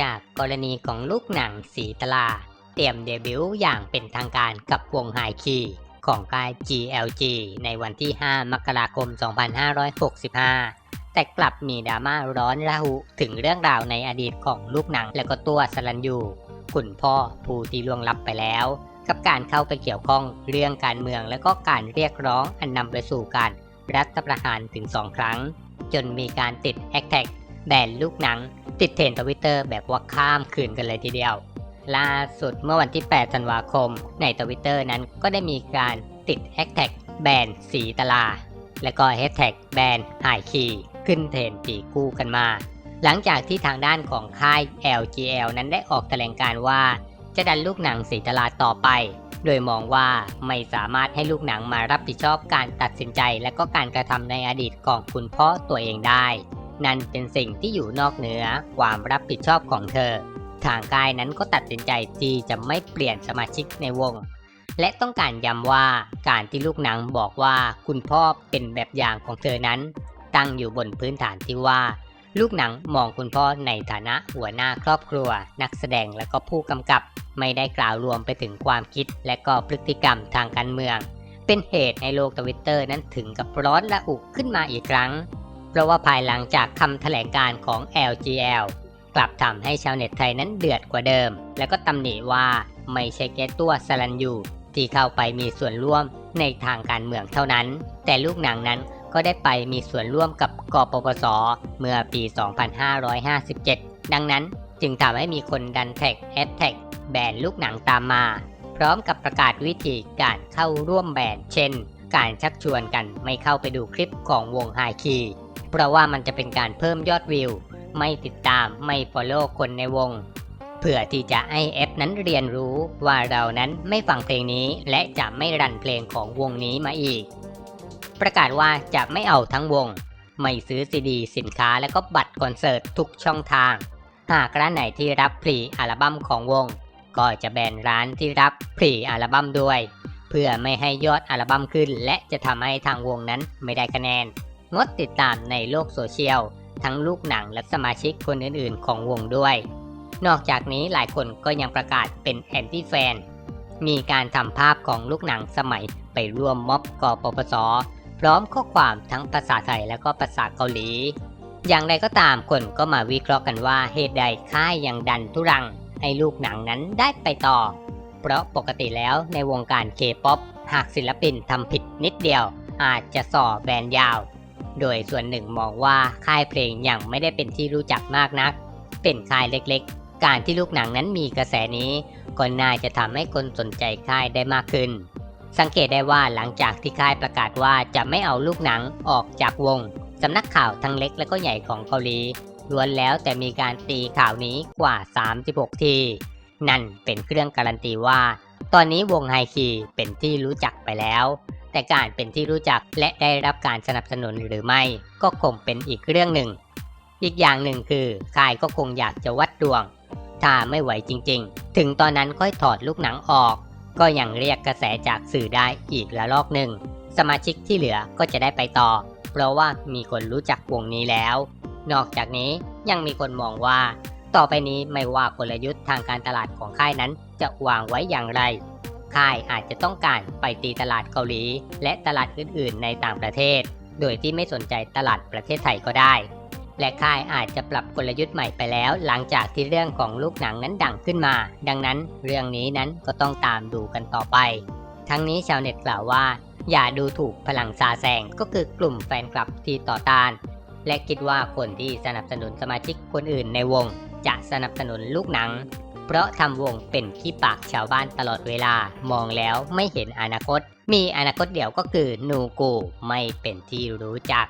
จากกรณีของลูกหนังสีตลา เตรียมเดบิวต์อย่างเป็นทางการกับวงไฮคีของค่าย GLG ในวันที่ 5 มกราคม 2565 แต่กลับมีดราม่าร้อนระหุถึงเรื่องราวในอดีตของลูกหนังและก็ตัวสลันยูคุณพ่อผู้ที่ล่วงลับไปแล้ว กับการเข้าไปเกี่ยวข้องเรื่องการเมืองและก็การเรียกร้องอันนำไปสู่การรัฐประหารถึง 2 ครั้ง จนมีการติดแฮชแท็กแบนลูกหนัง ติดเทรนทวิตเตอร์แบบว่าข้ามคืนกันเลยทีเดียว ล่าสุดเมื่อวันที่ 8 ธันวาคม ในทวิตเตอร์นั้นก็ได้มีการติดแฮชแท็กแบนสีตลา และก็แฮชแท็กแบนหายคีขึ้นเทรนด์ตีคู่กันมา หลังจากที่ทางด้านของค่าย LGL นั้นได้ออกแถลงการว่า จะดันลูกหนังสีตลาต่อไป โดยมองว่าไม่สามารถให้ลูกหนังมารับผิดชอบการตัดสินใจ และก็การกระทำในอดีตของคุณพ่อตัวเองได้ นั่นเป็นสิ่งที่อยู่นอกเหนือความรับผิดชอบของเธอ ทางกายนั้นก็ตัดสินใจที่จะไม่เปลี่ยนสมาชิกในวง และต้องการย้ำว่าการที่ลูกหนังบอกว่าคุณพ่อเป็นแบบอย่างของเธอนั้น ตั้งอยู่บนพื้นฐานที่ว่า ลูกหนังมองคุณพ่อในฐานะหัวหน้าครอบครัว นักแสดงและก็ผู้กำกับ ไม่ได้กล่าวรวมไปถึงความคิดและก็พฤติกรรมทางการเมือง เป็นเหตุในโลกทวิตเตอร์นั้นถึงกับร้อนระอุขึ้นมาอีกครั้ง เพราะว่าภายหลังจากคำแถลงการของ LGL กลับทำให้ชาวเน็ตไทยนั้นเดือดกว่าเดิม แล้วก็ตำหนิว่าไม่ใช่แค่ตัวสลันยูที่เข้าไปมีส่วนร่วมในทางการเมืองเท่านั้น แต่ลูกหนังนั้นก็ได้ไปมีส่วนร่วมกับกปปส เมื่อปี 2557 ดังนั้นจึงทำให้มีคนดันแท็กแฮชแท็กแบนลูกหนังตามมา พร้อมกับประกาศวิธีการเข้าร่วมแบนเช่น การชักชวนกันไม่เข้าไปดูคลิปของวงไฮคี ราะว่ามันจะเป็นการเพิ่มยอดวิว ไม่ติดตามไม่ฟอลโล่คนในวง เพื่อที่จะให้แอปนั้นเรียนรู้ว่าเรานั้นไม่ฟังเพลงนี้ และจะไม่รันเพลงของวงนี้มาอีก ประกาศว่าจะไม่เอาทั้งวง ไม่ซื้อซีดี สินค้าและก็บัตรคอนเสิร์ตทุกช่องทาง หากร้านไหนที่รับพรีอัลบั้มของวง ก็จะแบนร้านที่รับพรีอัลบั้มด้วย เพื่อไม่ให้ยอดอัลบั้มขึ้น และจะทำให้ทางวงนั้นไม่ได้คะแนน งดติดตามในโลกโซเชียล ทั้งลูกหนังและสมาชิกคนอื่นๆ ของวงด้วย นอกจากนี้หลายคนก็ยังประกาศเป็นแอนตี้แฟน มีการทำภาพของลูกหนังสมัยไปร่วมม็อบกปปส พร้อมข้อความทั้งภาษาไทยและก็ภาษาเกาหลี อย่างไรก็ตามคนก็มาวิเคราะห์กันว่าเหตุใดค่ายยังดันทุรัง ให้ลูกหนังนั้นได้ไปต่อ เพราะปกติแล้วในวงการเคป๊อปหากศิลปินทำผิดนิดเดียว อาจจะส่อแบนยาว โดยส่วนหนึ่งมองว่าค่ายเพลงยังไม่ได้เป็นที่รู้จักมากนัก เป็นค่ายเล็กๆ การที่ลูกหนังนั้นมีกระแสนี้ก็น่าจะทำให้คนสนใจค่ายได้มากขึ้น สังเกตได้ว่าหลังจากที่ค่ายประกาศว่าจะไม่เอาลูกหนังออกจากวงสำนักข่าวทั้งเล็กและก็ใหญ่ของเกาหลีล้วนแล้วแต่มีการตีข่าวนี้กว่า 36 ที นั่นเป็นเครื่องการันตีว่า ตอนนี้วงไฮคีเป็นที่รู้จักไปแล้วแต่การเป็นที่รู้จักและได้รับการสนับสนุนหรือไม่ ก็คงเป็นอีกเรื่องหนึ่ง อีกอย่างหนึ่งคือค่ายก็คงอยากจะวัดดวง ถ้าไม่ไหวจริงๆ ถึงตอนนั้นค่อยถอดลูกหนังออก ก็ยังเรียกกระแสจากสื่อได้อีกละลอกหนึ่ง สมาชิกที่เหลือก็จะได้ไปต่อ เพราะว่ามีคนรู้จักวงนี้แล้ว นอกจากนี้ยังมีคนมองว่า ต่อไปนี้ไม่ว่ากลยุทธ์ทางการตลาดของค่ายนั้นจะวางไว้อย่างไร ค่ายอาจจะต้องการไปตีตลาดเกาหลี และตลาดอื่นๆ ในต่างประเทศ โดยที่ไม่สนใจตลาดประเทศไทยก็ได้ และค่ายอาจจะปรับกลยุทธ์ใหม่ไปแล้ว หลังจากที่เรื่องของลูกหนังนั้นดังขึ้นมา ดังนั้นเรื่องนี้นั้นก็ต้องตามดูกันต่อไป ทั้งนี้ชาวเน็ตกล่าวว่า อย่าดูถูกพลังซาแซงก็คือกลุ่มแฟนคลับที่ต่อต้าน และคิดว่าคนที่สนับสนุนสมาชิกคนอื่นในวง จะสนับสนุนลูกหนัง เพราะทำวงเป็นขี้ปากชาวบ้านตลอดเวลามองแล้วไม่เห็นอนาคต มีอนาคตเดียวก็คือนูกูไม่เป็นที่รู้จัก